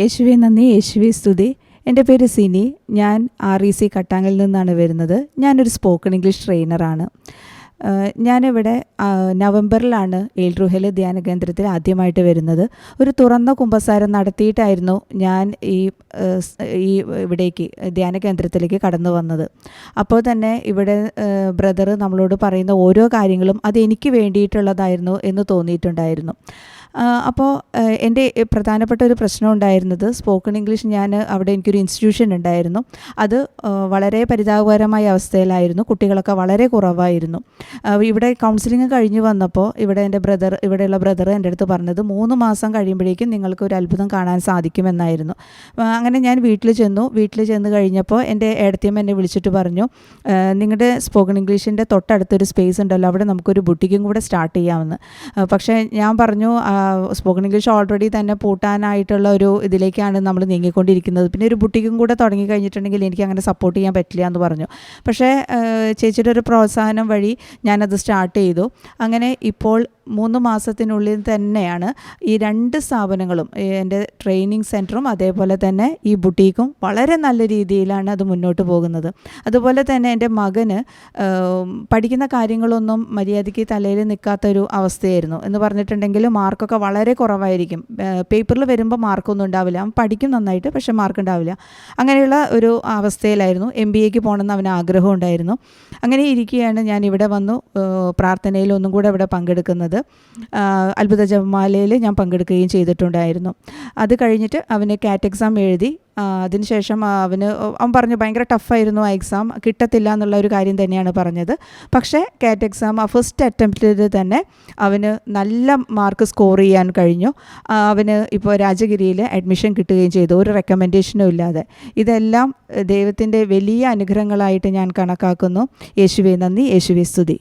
യേശുവെ നന്ദി. യേശുവെ സ്തുതി. എന്റെ പേര് സിനി. ഞാൻ ആർ ഇ സി കട്ടാങ്ങിൽ നിന്നാണ് വരുന്നത്. ഞാനൊരു സ്പോക്കൺ ഇംഗ്ലീഷ് ട്രെയിനറാണ്. ഞാനിവിടെ നവംബറിലാണ് ഏൽറുഹയിലെ ധ്യാന കേന്ദ്രത്തിൽ ആദ്യമായിട്ട് വരുന്നത്. ഒരു തുറന്ന കുമ്പസാരം നടത്തിയിട്ടായിരുന്നു ഞാൻ ഈ ഈ ഇവിടേക്ക് ധ്യാന കേന്ദ്രത്തിലേക്ക് കടന്നു വന്നത്. അപ്പോൾ തന്നെ ഇവിടെ ബ്രദർ നമ്മളോട് പറയുന്ന ഓരോ കാര്യങ്ങളും അത് എനിക്ക് വേണ്ടിയിട്ടുള്ളതായിരുന്നു എന്ന് തോന്നിയിട്ടുണ്ടായിരുന്നു. അപ്പോൾ എന്റെ പ്രധാനപ്പെട്ട ഒരു പ്രശ്നം ഉണ്ടായിരുന്നത് സ്പോക്കൺ ഇംഗ്ലീഷ് ഞാൻ അവിടെ എനിക്കൊരു ഇൻസ്റ്റിറ്റ്യൂഷൻ ഉണ്ടായിരുന്നു. അത് വളരെ പരിതാപകരമായ അവസ്ഥയിലായിരുന്നു. കുട്ടികളൊക്കെ വളരെ കുറവായിരുന്നു. ഇവിടെ കൗൺസിലിംഗ് കഴിഞ്ഞ് വന്നപ്പോൾ ഇവിടെ എന്റെ ബ്രദർ ഇവിടെയുള്ള ബ്രദർ എന്റെ അടുത്ത് പറഞ്ഞത് മൂന്ന് മാസം കഴിയുമ്പോഴേക്കും നിങ്ങൾക്ക് ഒരു അത്ഭുതം കാണാൻ സാധിക്കുമെന്നായിരുന്നു. അങ്ങനെ ഞാൻ വീട്ടിൽ ചെന്നു. വീട്ടിൽ ചെന്ന് കഴിഞ്ഞപ്പോൾ എന്റെ ഏടത്തിയമ്മ എന്നെ വിളിച്ചിട്ട് പറഞ്ഞു നിങ്ങളുടെ സ്പോക്കൺ ഇംഗ്ലീഷിന്റെ തൊട്ടടുത്തൊരു സ്പേസ് ഉണ്ടല്ലോ അവിടെ നമുക്കൊരു ബുട്ടിക്കും കൂടെ സ്റ്റാർട്ട് ചെയ്യാമെന്ന്. പക്ഷേ ഞാൻ പറഞ്ഞു സ്പോക്കൺ ഇംഗ്ലീഷ് ഓൾറെഡി തന്നെ പൂട്ടാനായിട്ടുള്ള ഒരു ഇതിലേക്കാണ് നമ്മൾ നീങ്ങിക്കൊണ്ടിരിക്കുന്നത്. പിന്നെ ഒരു ബുട്ടിക്കും കൂടെ തുടങ്ങി കഴിഞ്ഞിട്ടുണ്ടെങ്കിൽ എനിക്ക് അങ്ങനെ സപ്പോർട്ട് ചെയ്യാൻ പറ്റില്ല എന്ന് പറഞ്ഞു. പക്ഷേ ചേച്ചിയുടെ ഒരു പ്രോത്സാഹനം വഴി ഞാനത് സ്റ്റാർട്ട് ചെയ്തു. അങ്ങനെ ഇപ്പോൾ മൂന്ന് മാസത്തിനുള്ളിൽ തന്നെയാണ് ഈ രണ്ട് സ്ഥാപനങ്ങളും എന്റെ ട്രെയിനിങ് സെന്ററും അതേപോലെ തന്നെ ഈ ബുട്ടീക്കും വളരെ നല്ല രീതിയിലാണ് അത് മുന്നോട്ട് പോകുന്നത്. അതുപോലെ തന്നെ എന്റെ മകന് പഠിക്കുന്ന കാര്യങ്ങളൊന്നും മര്യാദയ്ക്ക് തലയിൽ നിൽക്കാത്തൊരു അവസ്ഥയായിരുന്നു. എന്ന് പറഞ്ഞിട്ടുണ്ടെങ്കിൽ മാർക്കൊക്കെ വളരെ കുറവായിരിക്കും. പേപ്പറിൽ വരുമ്പോൾ മാർക്കൊന്നും ഉണ്ടാവില്ല. അവൻ പഠിക്കും നന്നായിട്ട് പക്ഷേ മാർക്ക് ഉണ്ടാവില്ല. അങ്ങനെയുള്ള ഒരു അവസ്ഥയിലായിരുന്നു. എം ബി എക്ക് പോകണമെന്ന് അവന് ആഗ്രഹം ഉണ്ടായിരുന്നു. അങ്ങനെ ഇരിക്കുകയാണ് ഞാൻ ഇവിടെ വന്നു പ്രാർത്ഥനയിൽ ഒന്നും കൂടെ ഇവിടെ പങ്കെടുക്കുന്നത്. അത്ഭുത ജപമാലയിൽ ഞാൻ പങ്കെടുക്കുകയും ചെയ്തിട്ടുണ്ടായിരുന്നു. അത് കഴിഞ്ഞിട്ട് അവന് കാറ്റ് എക്സാം എഴുതി. അതിനുശേഷം അവന് അവൻ പറഞ്ഞു ഭയങ്കര ടഫായിരുന്നു ആ എക്സാം കിട്ടത്തില്ല എന്നുള്ള ഒരു കാര്യം തന്നെയാണ് പറഞ്ഞത്. പക്ഷേ കാറ്റ് എക്സാം ആ ഫസ്റ്റ് അറ്റംപ്റ്റിൽ തന്നെ അവന് നല്ല മാർക്ക് സ്കോർ ചെയ്യാൻ കഴിഞ്ഞു. അവന് ഇപ്പോൾ രാജഗിരിയിൽ അഡ്മിഷൻ കിട്ടുകയും ചെയ്തു ഒരു റെക്കമെൻഡേഷനും ഇല്ലാതെ. ഇതെല്ലാം ദൈവത്തിന്റെ വലിയ അനുഗ്രഹങ്ങളായിട്ട് ഞാൻ കണക്കാക്കുന്നു. യേശുവെ നന്ദി. യേശുവെ സ്തുതി.